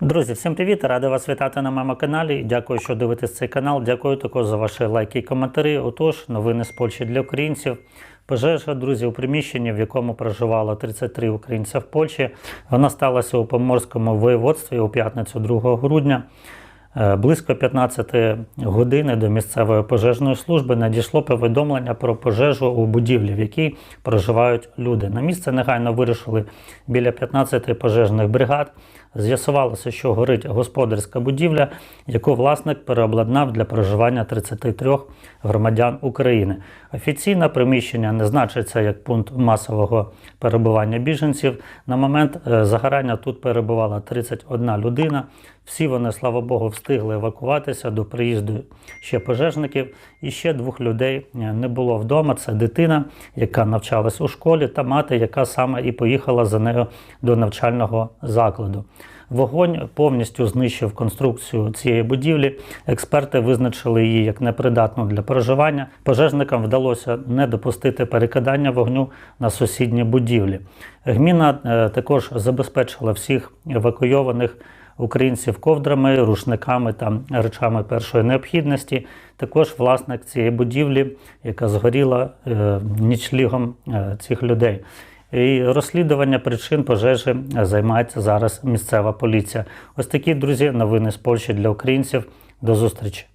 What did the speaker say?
Друзі, всім привіт! Радий вас вітати на моєму каналі. Дякую, що дивитесь цей канал. Дякую також за ваші лайки і коментарі. Отож, новини з Польщі для українців. Пожежа, друзі, у приміщенні, в якому проживало 33 українця в Польщі. Вона сталася у Поморському воєводстві у п'ятницю 2 грудня. Е, Близько 15 години до місцевої пожежної служби надійшло повідомлення про пожежу у будівлі, в якій проживають люди. На місце негайно вирішили біля 15 пожежних бригад. З'ясувалося, що горить господарська будівля, яку власник переобладнав для проживання 33 громадян України. Офіційно приміщення не значиться як пункт масового перебування біженців. На момент е, загорання тут перебувала 31 людина. Всі вони, слава Богу, встигли евакуватися до приїзду ще пожежників. І ще двох людей е, не було вдома. Це дитина, яка навчалась у школі, та мати, яка саме і поїхала за нею до навчального закладу. Вогонь повністю знищив конструкцію цієї будівлі. Експерти визначили її як непридатну для проживання. Пожежникам вдалося не допустити перекидання вогню на сусідні будівлі. Гміна е, також забезпечила всіх евакуйованих українців ковдрами, рушниками та речами першої необхідності. Також власник цієї будівлі, яка згоріла е, нічлігом е, цих людей. І розслідування причин пожежі займається зараз місцева поліція. Ось такі друзі, новини з Польщі для українців. До зустрічі.